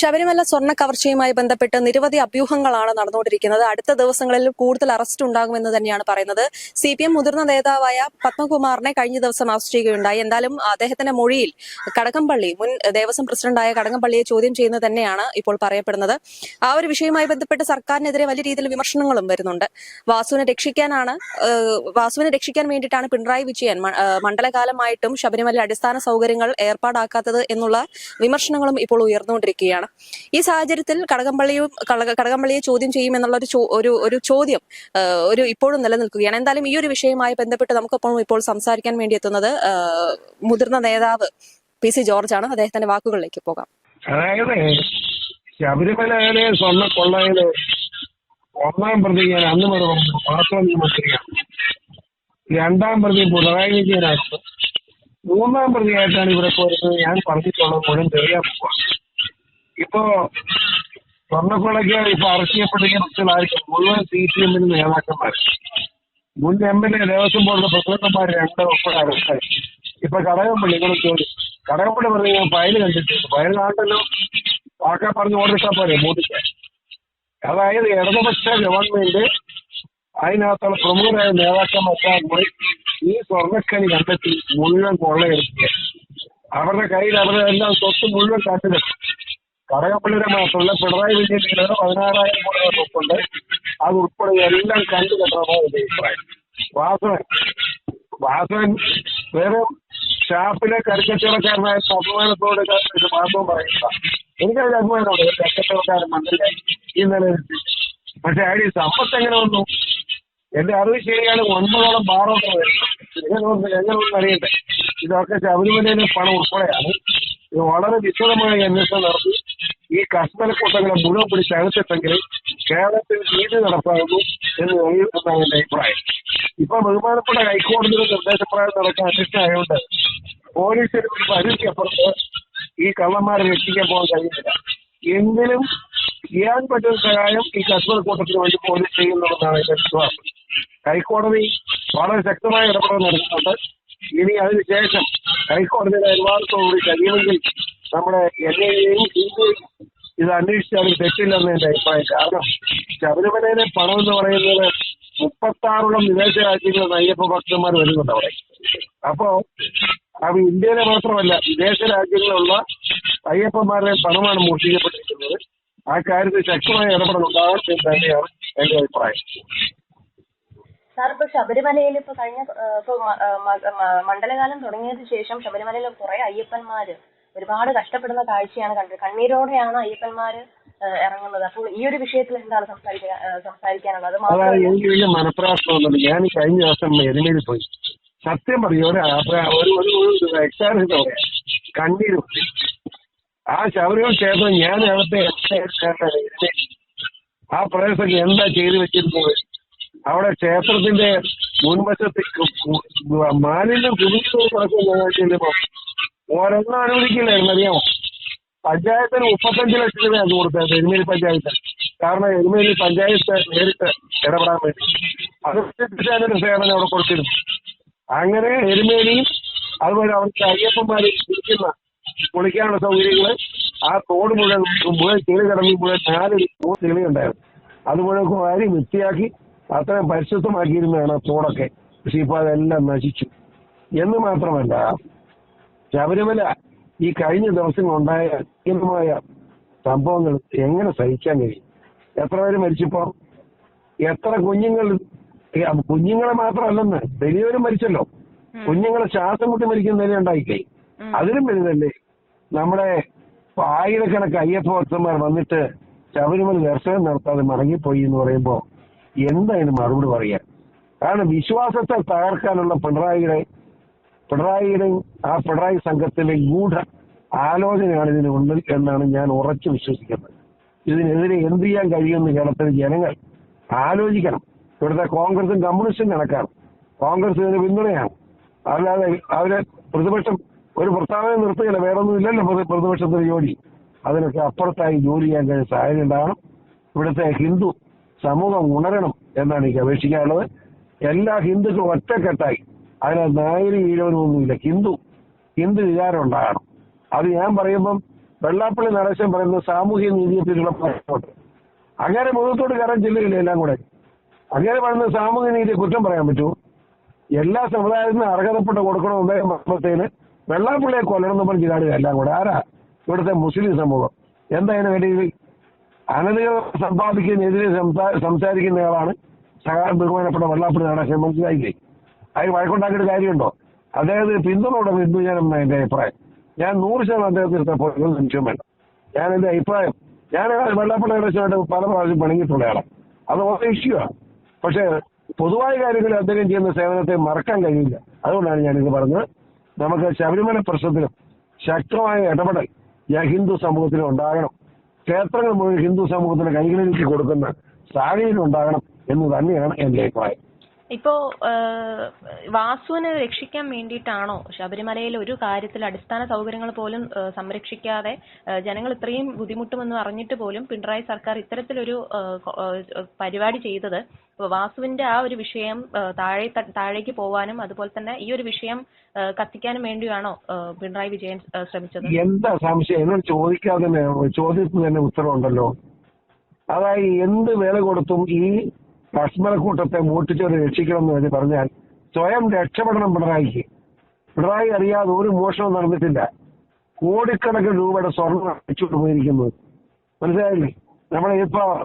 ശബരിമല സ്വർണ കവർച്ചയുമായി ബന്ധപ്പെട്ട് നിരവധി അഭ്യൂഹങ്ങളാണ് നടന്നുകൊണ്ടിരിക്കുന്നത്. അടുത്ത ദിവസങ്ങളിൽ കൂടുതൽ അറസ്റ്റ് ഉണ്ടാകുമെന്ന് തന്നെയാണ് പറയുന്നത്. സി പി എം മുതിർന്ന നേതാവായ പത്മകുമാറിനെ കഴിഞ്ഞ ദിവസം അറസ്റ്റ് ചെയ്യുകയുണ്ടായി. എന്തായാലും അദ്ദേഹത്തിന്റെ മൊഴിയിൽ കടകംപള്ളി മുൻ ദേവസ്വം പ്രസിഡന്റായ കടകംപള്ളിയെ ചോദ്യം ചെയ്യുന്നത് തന്നെയാണ് ഇപ്പോൾ പറയപ്പെടുന്നത്. ആ ഒരു വിഷയവുമായി ബന്ധപ്പെട്ട് സർക്കാരിനെതിരെ വലിയ രീതിയിൽ വിമർശനങ്ങളും വരുന്നുണ്ട്. വാസുവിനെ രക്ഷിക്കാനാണ് വാസുവിനെ രക്ഷിക്കാൻ വേണ്ടിയിട്ടാണ് പിണറായി വിജയൻ മണ്ഡലകാലമായിട്ടും ശബരിമല അടിസ്ഥാന സൗകര്യങ്ങൾ ഏർപ്പാടാക്കാത്തത് എന്നുള്ള വിമർശനങ്ങളും ഇപ്പോൾ ഉയർന്നുകൊണ്ടിരിക്കുകയാണ്. ഈ സാഹചര്യത്തിൽ കടകംപള്ളിയും കടകംപള്ളിയെ ചോദ്യം ചെയ്യുമെന്നുള്ള ഒരു ഒരു ചോദ്യം ഒരു ഇപ്പോഴും നിലനിൽക്കുകയാണ്. എന്തായാലും ഈ ഒരു വിഷയവുമായി ബന്ധപ്പെട്ട് നമുക്കൊപ്പം ഇപ്പോൾ സംസാരിക്കാൻ വേണ്ടി എത്തുന്നത് മുതിർന്ന നേതാവ് പി സി ജോർജ് ആണ് അദ്ദേഹത്തിന്റെ വാക്കുകളിലേക്ക് പോകാം. അതായത് ശബരിമലയിലെ സ്വർണ കൊള്ളയിൽ ഒന്നാം പ്രതി ഞാൻ അന്ന് മാത്രം രണ്ടാം പ്രതി പിണറായി വിജയനായിരുന്നു മൂന്നാം പ്രതിയായിട്ടാണ് ഇവിടെ പോരുന്നത്. ഞാൻ പറഞ്ഞിട്ടുള്ളത് മുഴുവൻ തെളിയാൻ പോവാ ഇപ്പോ സ്വർണക്കൊളയ്ക്ക് ഇപ്പൊ അറസ്റ്റ് ചെയ്യപ്പെട്ടിരിക്കുന്ന കുട്ടികളായിരിക്കും മുഴുവൻ സി പി എമ്മിന് നേതാക്കന്മാർ മുൻ എം എൽ എ ദേവസ്വം ബോർഡിലെ പ്രസിഡന്റുമാർ രണ്ട് ഉൾപ്പെടെ അറസ്റ്റായി ഇപ്പൊ കടകംപള്ളി നിങ്ങൾ ചോദിച്ചു കടകംപള്ളി പറഞ്ഞു ഞാൻ ഫയൽ കണ്ടിട്ടുണ്ട് ഫയൽ കാണണ്ടല്ലോ? വാക്കാ പറഞ്ഞ് ഓർഡിട്ടാ പോരെ മോദിക്ക്. അതായത് ഇടതുപക്ഷ ഗവൺമെന്റ് അതിനകത്തുള്ള പ്രമുഖരായ നേതാക്കന്മാർ പോയി ഈ സ്വർണക്കനി കണ്ടെത്തി മുഴുവൻ കൊള്ളയെടുക്കുക അവരുടെ കയ്യിൽ അവരുടെ എല്ലാം സ്വത്ത് മുഴുവൻ കാട്ടിലെത്തും കടകപ്പള്ളിയുടെ മാത്രമല്ല പിണറായി വിജയന്റെ പതിനാറായിരം കോടി സ്വത്തുണ്ട് അത് ഉൾപ്പെടെ എല്ലാം കണ്ടു കെട്ടണമെന്നാണ് എന്റെ അഭിപ്രായം. വാസവൻ വാസവൻ വെറും ഷാപ്പിലെ കരിക്കച്ചവടക്കാരനായ അഭിമാനത്തോട് വാസവൻ പറയുക എനിക്കതിൽ അഭിമാനമുണ്ട് ഒരു കരിക്കച്ചവടക്കാരൻ മന്ത്രിയായി ഈ നിലയിൽ? പക്ഷെ അയാൾ ഈ സമ്പത്ത് എങ്ങനെ വന്നു? എന്റെ അറിവ് ശരിയാണ് ഒൻപതോളം ബാറോട്ട് എങ്ങനെ ഒന്നും അറിയട്ടെ. ഇതൊക്കെ ശബരിമലയിലെ പണം ഉൾപ്പെടെയാണ്. ഇത് വളരെ വിശദമായ അന്വേഷണം നടത്തി. ഈ കശ്മലക്കൂട്ടങ്ങളെ മുഴുവൻ പിടിച്ച് അകത്തിട്ടെങ്കിൽ കേരളത്തിൽ നീതി നടപ്പാകുന്നു എന്ന് എന്നാണ് എന്റെ അഭിപ്രായം. ഇപ്പൊ ബഹുമാനപ്പെട്ട ഹൈക്കോടതിയുടെ നിർദ്ദേശപ്രകാരം നടക്കാൻ അന്വേഷണമായതുകൊണ്ട് പോലീസിന് ഒരു പരിധിക്കപ്പുറത്ത് ഈ കള്ളന്മാരെ രക്ഷിക്കാൻ പോകാൻ കഴിയുന്നില്ല. എങ്കിലും ചെയ്യാൻ പറ്റുന്ന സഹായം ഈ കശ്മീർ കൂട്ടത്തിന് വേണ്ടി പോലീസ് ചെയ്യുന്നുണ്ടെന്നാണ് എന്റെ വിശ്വാസം. ഹൈക്കോടതി വളരെ ശക്തമായ ഇടപെടൽ നടത്തുന്നുണ്ട് ഇനി അതിനുശേഷം ഹൈക്കോടതിയുടെ അനുവാദത്തോടുകൂടി കഴിയുമെങ്കിൽ നമ്മുടെ എൻ ഐ എയും സി ബി ഐയും ഇത് അന്വേഷിച്ചാലും തെറ്റില്ലെന്ന് എന്റെ അഭിപ്രായം. കാരണം ശബരിമലയിലെ പണം എന്ന് പറയുന്നത് മുപ്പത്താറോളം വിദേശ രാജ്യങ്ങളിൽ അയ്യപ്പ ഭക്തന്മാർ വരുന്നുണ്ട് അവിടെ. അപ്പോ അത് ഇന്ത്യയിലെ മാത്രമല്ല വിദേശ രാജ്യങ്ങളിലുള്ള അയ്യപ്പന്മാരുടെ പണമാണ് മോഷ്ടിക്കപ്പെട്ടിരിക്കുന്നത്. ആ കാര്യത്തിൽ ശക്തമായ ഇടപെടൽ ഉണ്ടാകും എന്ന് തന്നെയാണ് എന്റെ അഭിപ്രായം. സാർ ഇപ്പൊ ശബരിമലയിൽ ഇപ്പൊ കഴിഞ്ഞ ഇപ്പൊ മണ്ഡലകാലം തുടങ്ങിയതിനു ശേഷം ശബരിമലയിൽ കുറെ അയ്യപ്പന്മാര് ഒരുപാട് കഷ്ടപ്പെടുന്ന കാഴ്ചയാണ് കണ്ടത്. കണ്ണീരോടെയാണ് അയ്യപ്പന്മാര് ഏഹ്, ഇറങ്ങുന്നത്. അപ്പോൾ ഈ ഒരു വിഷയത്തിൽ എന്താണ് സംസാരിക്കാൻ സംസാരിക്കാനുള്ളത്? അത് ഞാൻ കഴിഞ്ഞ ദിവസം എരുമേലി പോയി. സത്യം പറയും ഒരു ഒരു ഒരു ഒരു എക്സാമിന് പറയാം. കണ്ണീര് ആ ശബരിമല ക്ഷേത്രം ഞാൻ അവിടുത്തെ ആ പ്രദേശം എന്താ ചെയ്തു വെച്ചിരുന്നത്? അവിടെ ക്ഷേത്രത്തിന്റെ മുൻവശത്ത് മാലിന്യം കുതിച്ചു കിടക്കുന്ന ഒരെണ്ണം അനുവദിക്കില്ലായിരുന്നു അറിയാമോ? പഞ്ചായത്തിന് മുപ്പത്തഞ്ച് ലക്ഷം രൂപയാണ് കൊടുത്തത് എരുമേലി പഞ്ചായത്ത്. കാരണം എരുമേലി പഞ്ചായത്ത് നേരിട്ട് ഇടപെടാൻ വേണ്ടി. അത് അതിന്റെ സേവനം അവിടെ കൊടുത്തിരുന്നു. അങ്ങനെ എരുമേലിയും അതുപോലെ അവിടുത്തെ അയ്യപ്പന്മാരെ ഇരിക്കുന്ന കുളിക്കാനുള്ള സൗകര്യങ്ങൾ ആ തോട് മുഴുവൻ മുഴുവൻ ചെളി കിടന്ന് മുഴുവൻ നാല് ചെളി ഉണ്ടായിരുന്നു അത് മുഴുവൻ വാരി വൃത്തിയാക്കി അത്രയും പരിശുദ്ധമാക്കിയിരുന്നതാണ് തോടൊക്കെ. പക്ഷെ ഇപ്പൊ അതെല്ലാം നശിച്ചു. എന്ന് മാത്രമല്ല ശബരിമല ഈ കഴിഞ്ഞ ദിവസങ്ങളുണ്ടായ അത്യന്തമായ സംഭവങ്ങൾ എങ്ങനെ സഹിക്കാൻ കഴിയും? എത്ര പേര് മരിച്ചപ്പോ? എത്ര കുഞ്ഞുങ്ങൾ കുഞ്ഞുങ്ങളെ മാത്രമല്ലെന്ന് വലിയവരും മരിച്ചല്ലോ. കുഞ്ഞുങ്ങളെ ശ്വാസം മുട്ടി മരിക്കുന്ന നില ഉണ്ടായിക്കേ അതിലും വലുതല്ലേ? നമ്മുടെ ആയിരക്കണക്ക് അയ്യപ്പ ഭക്തന്മാർ വന്നിട്ട് ശബരിമല ദർശനം നടത്താതെ മടങ്ങിപ്പോയി എന്ന് പറയുമ്പോ എന്തായാലും മറുപടി പറയാ കാരണം വിശ്വാസത്തെ തകർക്കാനുള്ള പിണറായിയുടെ പിണറായിയുടെയും ആ പിണറായി സംഘത്തിലെ ഗൂഢ ആലോചനയാണ് ഇതിനുള്ളിൽ എന്നാണ് ഞാൻ ഉറച്ചു വിശ്വസിക്കുന്നത്. ഇതിനെതിരെ എന്ത് ചെയ്യാൻ കഴിയുമെന്ന് കേരളത്തിലെ ജനങ്ങൾ ആലോചിക്കണം. ഇവിടുത്തെ കോൺഗ്രസും കമ്മ്യൂണിസ്റ്റും കണക്കാണ്. കോൺഗ്രസ് ഇതിന് പിന്തുണയാണ്. അല്ലാതെ അവരെ പ്രതിപക്ഷം ഒരു പ്രസ്താവന നിർത്തുകയില്ല. വേറെ ഒന്നും ഇല്ലല്ലോ പ്രതി- പ്രതിപക്ഷത്തിന് ജോലി. അതിനൊക്കെ അപ്പുറത്തായി ജോലി ചെയ്യാൻ കഴിയുന്ന സാഹചര്യം ഉണ്ടാകണം. ഇവിടുത്തെ ഹിന്ദു സമൂഹം ഉണരണം എന്നാണ് എനിക്ക് അപേക്ഷിക്കാനുള്ളത്. എല്ലാ ഹിന്ദുക്കളും ഒറ്റക്കെട്ടായി അതിനകത്ത് നായരും ഈഴവനുമൊന്നുമില്ല ഹിന്ദു ഹിന്ദു വികാരം ഉണ്ടാകണം. അത് ഞാൻ പറയുമ്പം വെള്ളാപ്പള്ളി നടേശൻ പറയുന്നത് സാമൂഹ്യ നീതിയെ പറ്റിയുള്ള പ്രശ്നമുണ്ട് അങ്ങനെ മുഖത്തോട് കയറാൻ ചെല്ലുകയില്ല എല്ലാം കൂടെ. അങ്ങനെ പറയുന്നത് സാമൂഹ്യ നീതിയെ കുറ്റം പറയാൻ പറ്റൂ. എല്ലാ സമുദായത്തിനും അർഹതപ്പെട്ട് കൊടുക്കണം കൊടുക്കണമെന്നേ പറയുമ്പോഴത്തേന് വെള്ളാപ്പള്ളിയെ കൊല്ലണമെന്ന് പറഞ്ഞ് കാണുക എല്ലാം കൂടെ. ആരാ? ഇവിടുത്തെ മുസ്ലിം സമൂഹം. എന്താ അതിന് വേണ്ടി? അനധികൃത സമ്പാദിക്കുന്നതിനെതിരെ സംസാ- സംസാരിക്കുന്നയാളാണ് സഹാ ബഹുമാനപ്പെട്ട വെള്ളാപ്പള്ളി നടേശൻ. മനസ്സിലായില്ലേ? അതിന് വഴക്കുണ്ടാക്കിയിട്ട് കാര്യമുണ്ടോ? അദ്ദേഹത്തിന് പിന്തുണയുടെ ഞാൻ എന്റെ അഭിപ്രായം. ഞാൻ നൂറ് ശതമാനം അദ്ദേഹത്തിന് സപ്പോർട്ട് നിമിഷം വേണ്ട. ഞാൻ എന്റെ അഭിപ്രായം ഞാൻ വെള്ളാപ്പള്ളി നടേശനായിട്ട് പല പ്രാവശ്യം പണിഞ്ഞിട്ടുള്ളയാളാണ് അത് ഓരോ ഇഷ്യൂ ആണ് പക്ഷേ പൊതുവായ കാര്യങ്ങളിൽ അദ്ദേഹം ചെയ്യുന്ന സേവനത്തെ മറക്കാൻ കഴിയില്ല. അതുകൊണ്ടാണ് ഞാൻ ഞാനിത് പറഞ്ഞത്. നമുക്ക് ശബരിമല പ്രശ്നത്തിലും ശക്തമായ ഇടപെടൽ ഹിന്ദു സമൂഹത്തിന് ഉണ്ടാകണം. ക്ഷേത്രങ്ങൾ മുഴുവൻ ഹിന്ദു സമൂഹത്തിന് കൈകളിലേക്ക് കൊടുക്കുന്ന സാഹചര്യം ഉണ്ടാകണം എന്ന് തന്നെയാണ് എന്റെ അഭിപ്രായം. ഇപ്പോ ഏഹ്, വാസുവിനെ രക്ഷിക്കാൻ വേണ്ടിയിട്ടാണോ ശബരിമലയിൽ ഒരു കാര്യത്തിൽ അടിസ്ഥാന സൗകര്യങ്ങൾ പോലും ഏഹ്, സംരക്ഷിക്കാതെ ഏഹ്, ജനങ്ങൾ ഇത്രയും ബുദ്ധിമുട്ടുമെന്ന് അറിഞ്ഞിട്ട് പോലും പിണറായി സർക്കാർ ഇത്തരത്തിലൊരു ഏഹ്, പരിപാടി ചെയ്തത് വാസുവിന്റെ ആ ഒരു വിഷയം ഏഹ്, താഴെ താഴേക്ക് പോവാനും അതുപോലെ തന്നെ ഈ ഒരു വിഷയം ഏഹ്, കത്തിക്കാനും വേണ്ടിയാണോ ഏഹ്, പിണറായി വിജയൻ ഏഹ്, ശ്രമിച്ചത്? എന്താ സംശയം? ചോദിക്കാതെ ചോദ്യത്തിന് തന്നെ ഉത്തരവുണ്ടല്ലോ. അതായത് എന്ത് വില കൊടുത്തും ഈ ഭസ്മരക്കൂട്ടത്തെ മൂട്ടിച്ചവരെ രക്ഷിക്കണം എന്ന് വേണ്ടി പറഞ്ഞാൽ സ്വയം രക്ഷപ്പെടണം പിണറായിക്ക്. പിണറായി അറിയാതെ ഒരു മോഷണം നടന്നിട്ടില്ല. കോടിക്കണക്കിന് രൂപയുടെ സ്വർണം അടിച്ചുകൊണ്ട് പോയിരിക്കുന്നത് മനസ്സിലായില്ലേ? നമ്മളെ ഇപ്പൊ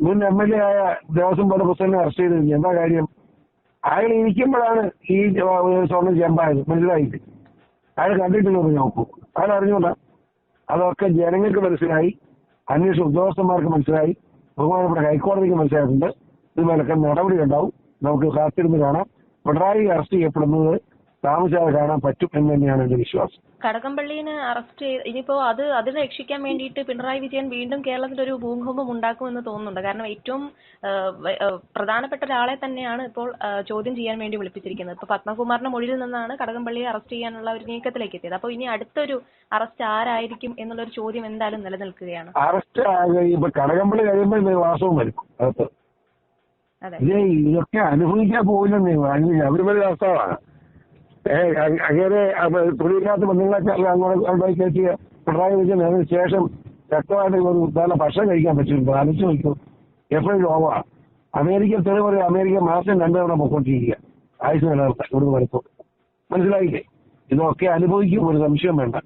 മുൻ എം എൽ എ ആയ ദേവസ്വം ബോർഡ് പ്രസിഡന്റ് അറസ്റ്റ് ചെയ്തിരുന്നു. എന്താ കാര്യം? അയാൾ ഇരിക്കുമ്പോഴാണ് ഈ സ്വർണം ചെമ്പായത്. മനസ്സിലായില്ലേ? അയാൾ കണ്ടിട്ടില്ലെന്ന് നോക്കൂ അയാൾ അറിഞ്ഞോണ്ട അതൊക്കെ ജനങ്ങൾക്ക് മനസ്സിലായി. അന്വേഷണ ഉദ്യോഗസ്ഥന്മാർക്ക് മനസ്സിലായി. ബഹുമാനപ്പെട്ട ഹൈക്കോടതിക്ക് മനസ്സിലായിട്ടുണ്ട്. ഇതുപോലൊക്കെ നടപടി ഉണ്ടാവും നമുക്ക് കാത്തിരുന്ന് കാണാം. പിണറായി അറസ്റ്റ് ചെയ്യപ്പെടുന്നത് താമസിയാതെ കാണാൻ പറ്റും എന്ന് തന്നെയാണ് എന്റെ വിശ്വാസം. കടകംപള്ളിനെ അറസ്റ്റ് ചെയ്ത് ഇനിയിപ്പോ അത് അതിനെ രക്ഷിക്കാൻ വേണ്ടിയിട്ട് പിണറായി വിജയൻ വീണ്ടും കേരളത്തിൽ ഒരു ഭൂകമ്പം ഉണ്ടാക്കുമെന്ന് തോന്നുന്നുണ്ട്. കാരണം ഏറ്റവും പ്രധാനപ്പെട്ട ഒരാളെ തന്നെയാണ് ഇപ്പോൾ ചോദ്യം ചെയ്യാൻ വേണ്ടി വിളിപ്പിച്ചിരിക്കുന്നത്. ഇപ്പൊ പത്മകുമാറിന്റെ മൊഴിയിൽ നിന്നാണ് കടകംപള്ളിയെ അറസ്റ്റ് ചെയ്യാനുള്ള ഒരു നീക്കത്തിലേക്ക് എത്തിയത്. അപ്പൊ ഇനി അടുത്തൊരു അറസ്റ്റ് ആരായിരിക്കും എന്നുള്ള ഒരു ചോദ്യം എന്തായാലും നിലനിൽക്കുകയാണ്. അറസ്റ്റ് ഇപ്പൊ കടകംപള്ളി കഴിയുമ്പോൾ വാസവും വരും. ഇതേ ഇതൊക്കെ അനുഭവിക്കാൻ പോകില്ലെന്നേ അവർ വലിയ ഏ അ- അങ്ങനെ തൊഴിലില്ലാത്ത ബന്ധങ്ങളൊക്കെ അങ്ങോട്ട് കയറ്റിയ പിണറായി വിജയൻ അതിന് ശേഷം ശക്തമായിട്ട് നല്ല ഭക്ഷണം കഴിക്കാൻ പറ്റും ആലോചിച്ച് നോക്കും. എപ്പോഴും ലോവ. അമേരിക്ക തെളിവ് പറയും അമേരിക്ക മാസം രണ്ടു തവണ പൊക്കോണ്ടിരിക്കുക. ആയുസ് നിലനിർത്താൻ ഇവിടുന്ന് വരുത്തും മനസ്സിലായില്ലേ? ഇതൊക്കെ അനുഭവിക്കും ഒരു സംശയം വേണ്ട.